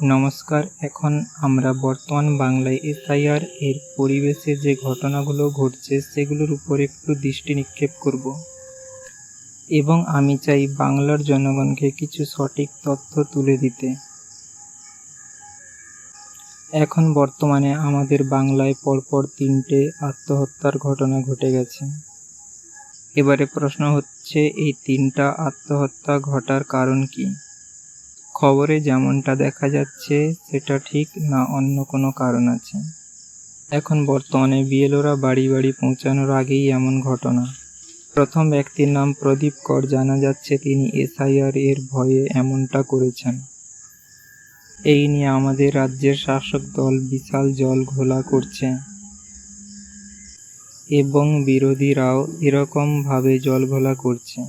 নমস্কার, এখন আমরা বর্তমান বাংলায় এসআইআর এর পরিবেশে যে ঘটনাগুলো ঘটছে সেগুলোর উপর একটু দৃষ্টি নিক্ষেপ করব। এবং আমি চাই বাংলার জনগণকে কিছু সঠিক তথ্য তুলে দিতে। এখন বর্তমানে আমাদের বাংলায় পরপর তিনটে আত্মহত্যার ঘটনা ঘটে গেছে। এবারে প্রশ্ন হচ্ছে, এই তিনটা আত্মহত্যা ঘটার কারণ কি? খবরে যেমনটা দেখা যাচ্ছে, সেটা ঠিক না অন্য কোনো কারণ আছে। এখন বর্তমানে বিএলওরা বাড়ি বাড়ি পৌঁছানোর আগেই এমন ঘটনা। প্রথম ব্যক্তির নাম প্রদীপ কর, জানা যাচ্ছে তিনি এসআইআর এর ভয়ে এমনটা করেছেন। এই নিয়ে আমাদের রাজ্যের শাসক দল বিশাল জল ঘোলা করছে। এবং বিরোধীরাও এরকমভাবে জল ঘোলা করছে।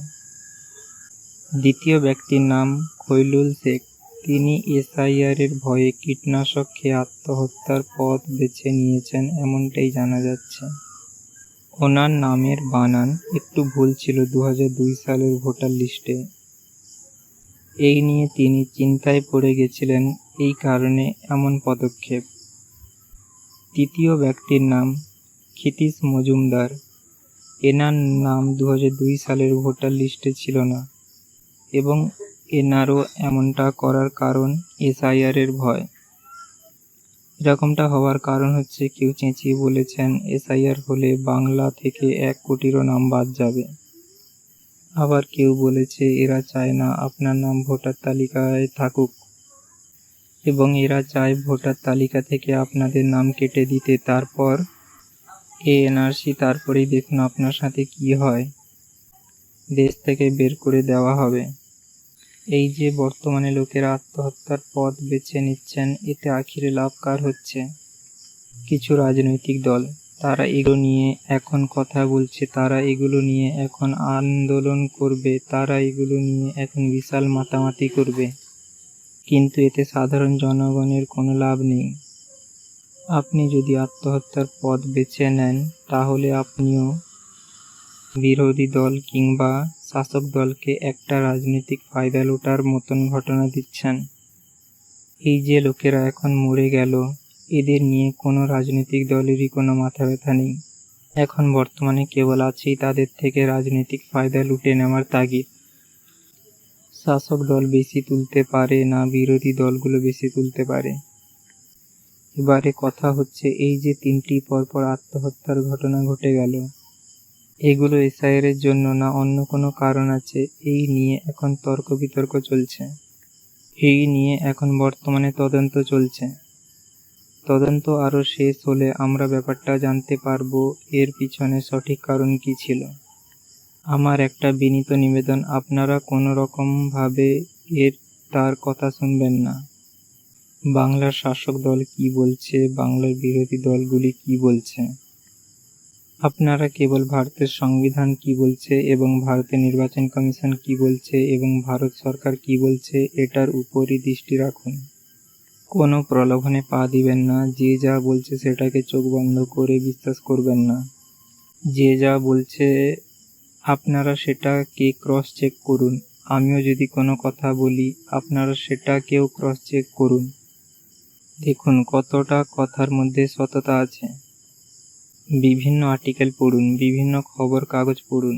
দ্বিতীয় ব্যক্তির নাম খৈলুল শেখ। তিনি এসআইআর এর ভয়ে কীটনাশক খেয়ে আত্মহত্যার পথ বেছে নিয়েছেন এমনটাই জানা যাচ্ছে। ওনার নামের বানান একটু ভুল ছিল দু সালের ভোটার লিস্টে। এই নিয়ে তিনি চিন্তায় পড়ে গেছিলেন এই কারণে এমন পদক্ষেপ। তৃতীয় ব্যক্তির নাম ক্ষিতীশ মজুমদার। এনার নাম দু সালের ভোটার লিস্টে ছিল না এবং এনারও এমনটা করার কারণ এসআইআর এর ভয়। এরকমটা হওয়ার কারণ হচ্ছে কেউ চেঁচিয়ে বলেছেন, এসআইআর হলে বাংলা থেকে এক কোটিরও নাম বাদ যাবে। আবার কেউ বলেছে, এরা চায় না আপনার নাম ভোটার তালিকায় থাকুক। এবং এরা চায় ভোটার তালিকা থেকে আপনাদের নাম কেটে দিতে। তারপর এ এনআরসি তারপরেই দেখুন আপনার সাথে কি হয়। দেশ থেকে বের করে দেওয়া হবে। এই যে বর্তমানে লোকেরা আত্মহত্যার পথ বেছে নিচ্ছেন, এতে আখিরে লাভ কার হচ্ছে? কিছু রাজনৈতিক দল, তারা এগুলো নিয়ে এখন কথা বলছে, তারা এগুলো নিয়ে এখন আন্দোলন করবে, তারা এগুলো নিয়ে এখন বিশাল মাতামাতি করবে। কিন্তু এতে সাধারণ জনগণের কোনো লাভ নেই। আপনি যদি আত্মহত্যার পথ বেছে নেন, তাহলে আপনিও বিরোধী দল কিংবা শাসক দলকে একটা রাজনৈতিক ফায়দা লোটার মতন ঘটনা দিচ্ছেন। এই যে লোকেরা এখন মরে গেল, এদের নিয়ে কোনো রাজনৈতিক দলেরই কোনো মাথা ব্যথা নেই। এখন বর্তমানে কেবল আছেই তাদের থেকে রাজনৈতিক ফায়দা লুটে নেওয়ার তাগিদ। শাসক দল বেশি তুলতে পারে না বিরোধী দলগুলো বেশি তুলতে পারে। এবারে কথা হচ্ছে এই যে তিনটি পরপর আত্মহত্যার ঘটনা ঘটে গেল। এগুলো এসআইআর এর জন্য না, অন্য কোনো কারণ আছে। এই নিয়ে এখন তর্ক বিতর্ক চলছে। এই নিয়ে এখন বর্তমানে তদন্ত চলছে। তদন্ত আরও শেষ হলে আমরা ব্যাপারটা জানতে পারব, এর পিছনে সঠিক কারণ কি ছিল। আমার একটা বিনীত নিবেদন, আপনারা কোনো রকমভাবে এর তার কথা শুনবেন না। বাংলার শাসক দল কি বলছে? বাংলার বিরোধী দলগুলি কি বলছে? আপনারা কেবল ভারতের সংবিধান কি বলছে এবং ভারতের নির্বাচন কমিশন কি বলছে এবং ভারত সরকার কি বলছে এটার উপরই দৃষ্টি রাখুন। কোনো প্রলোভনে পা দিবেন না, যে যা বলছে সেটাকে চোখ বন্ধ করে বিশ্বাস করবেন না। যে যা বলছে, আপনারা সেটাকে ক্রস চেক করুন। আমিও যদি কোনো কথা বলি, আপনারা সেটাকেও ক্রস চেক করুন। দেখুন কতটা কথার মধ্যে সততা আছে। বিভিন্ন আর্টিকেল পড়ুন, বিভিন্ন খবর কাগজ পড়ুন।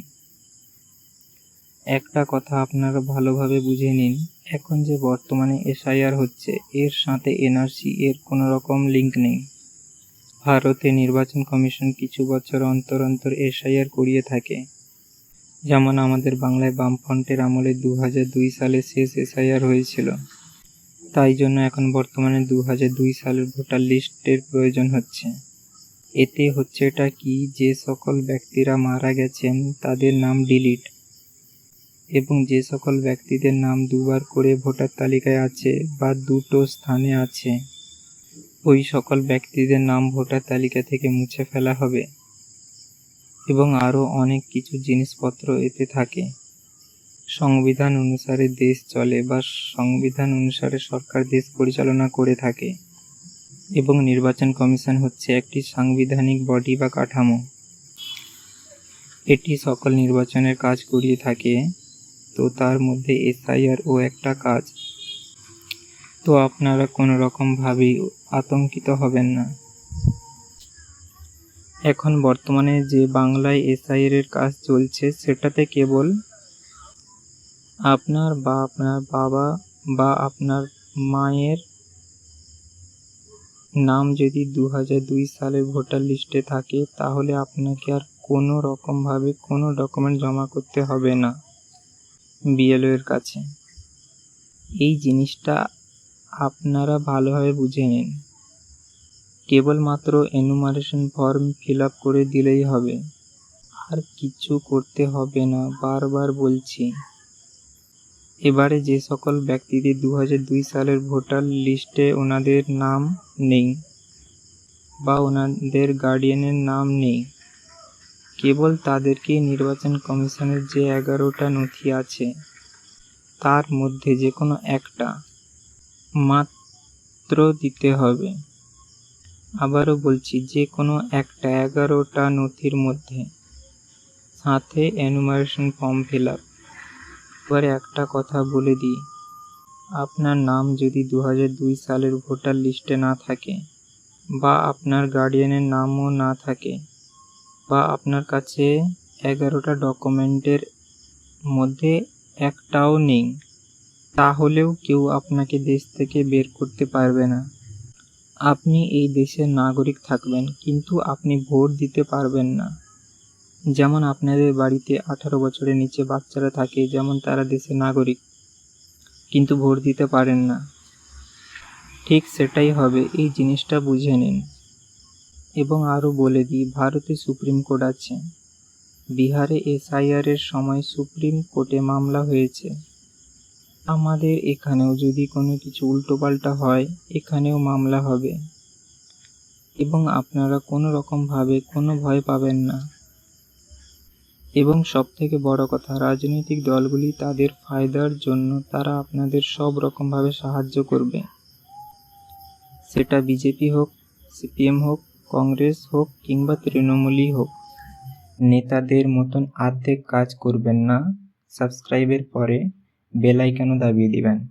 একটা কথা আপনারা ভালোভাবে বুঝে নিন, এখন যে বর্তমানে এসআইআর হচ্ছে, এর সাথে এনআরসি এর কোনো রকম লিঙ্ক নেই। ভারতে নির্বাচন কমিশন কিছু বছর অন্তর অন্তর এসআইআর করিয়ে থাকে। যেমন আমাদের বাংলায় বামফ্রন্টের আমলে দু দুই সালে শেষ এসআইআর হয়েছিল। তাই জন্য এখন বর্তমানে দু দুই সালের ভোটার লিস্টের প্রয়োজন হচ্ছে। এতে হচ্ছে এটা কি যে সকল ব্যক্তিরা মারা গেছেন, তাদের নাম ডিলিট। এবং যে সকল ব্যক্তিদের নাম দুবার করে ভোটার তালিকায় আছে বা দুটো স্থানে আছে, ওই সকল ব্যক্তিদের নাম ভোটার তালিকা থেকে মুছে ফেলা হবে। এবং আরও অনেক কিছু জিনিসপত্র এতে থাকে। সংবিধান অনুসারে দেশ চলে বা সংবিধান অনুসারে সরকার দেশ পরিচালনা করে থাকে। এবং নির্বাচন কমিশন হচ্ছে একটি সাংবিধানিক বডি বা কাঠামো। এটি সকল নির্বাচনের কাজ করিয়ে থাকে, তো তার মধ্যে এসআইআর ও একটা কাজ। তো আপনারা কোনো রকমভাবেই আতঙ্কিত হবেন না। এখন বর্তমানে যে বাংলায় এসআইআর এর কাজ চলছে, সেটাতে কেবল আপনার বা আপনার বাবা বা আপনার মায়ের নাম যদি দু হাজার দুই সালের ভোটার লিস্টে থাকে, তাহলে আপনাকে আর কোনো রকমভাবে কোনো ডকুমেন্ট জমা করতে হবে না। বিএলও এর কাছে। এই জিনিসটা আপনারা ভালোভাবে বুঝে নিন। কেবলমাত্র এনুমারেশন ফর্ম ফিল আপ করে দিলেই হবে। আর কিছু করতে হবে না, বারবার বলছি। এবারে যে সকল ব্যক্তিদের দু দুই সালের ভোটার লিস্টে ওনাদের নাম নেই বা ওনাদের গার্ডিয়ানের নাম নেই। কেবল তাদেরকে নির্বাচন কমিশনের যে এগারোটা নথি আছে, তার মধ্যে যে কোনো একটা মাত্র দিতে হবে। আবারও বলছি যে কোনো একটা এগারোটা নথির মধ্যে সাথে এনুমারেশন ফর্ম ফিল আপ এবারে একটা কথা বলে দিই। আপনার নাম যদি দু দুই সালের ভোটার লিস্টে না থাকে বা আপনার গার্ডিয়ানের নামও না থাকে বা আপনার কাছে এগারোটা ডকুমেন্টের মধ্যে একটাও নেই, তাহলেও কেউ আপনাকে দেশ থেকে বের করতে পারবে না। আপনি এই দেশের নাগরিক থাকবেন, কিন্তু আপনি ভোট দিতে পারবেন না। যেমন আপনাদের বাড়িতে আঠারো বছরের নিচে বাচ্চারা থাকে, যেমন তারা দেশের নাগরিক। কিন্তু ভোট দিতে পারেন না। ঠিক সেটাই হবে, এই জিনিসটা বুঝে নিন। এবং আরও বলে দিই, ভারতে সুপ্রিম কোর্ট আছে। বিহারে এসআইআর এর সময় সুপ্রিম কোর্টে মামলা হয়েছে। আমাদের এখানেও যদি কোনো কিছু উল্টোপাল্টা হয়, এখানেও মামলা হবে। এবং আপনারা কোনো রকমভাবে কোনো ভয় পাবেন না। এবং সবথেকে বড় কথা, রাজনৈতিক দলগুলি তাদের ফায়দার জন্য তারা আপনাদের সব রকমভাবে সাহায্য করবে। সেটা বিজেপি হোক, সিপিএম হোক, কংগ্রেস হোক কিংবা তৃণমূলই হোক। নেতাদের মতন আর্ধেক কাজ করবেন না। সাবস্ক্রাইবের পরে বেল আইকনও দাবিয়ে দিবেন।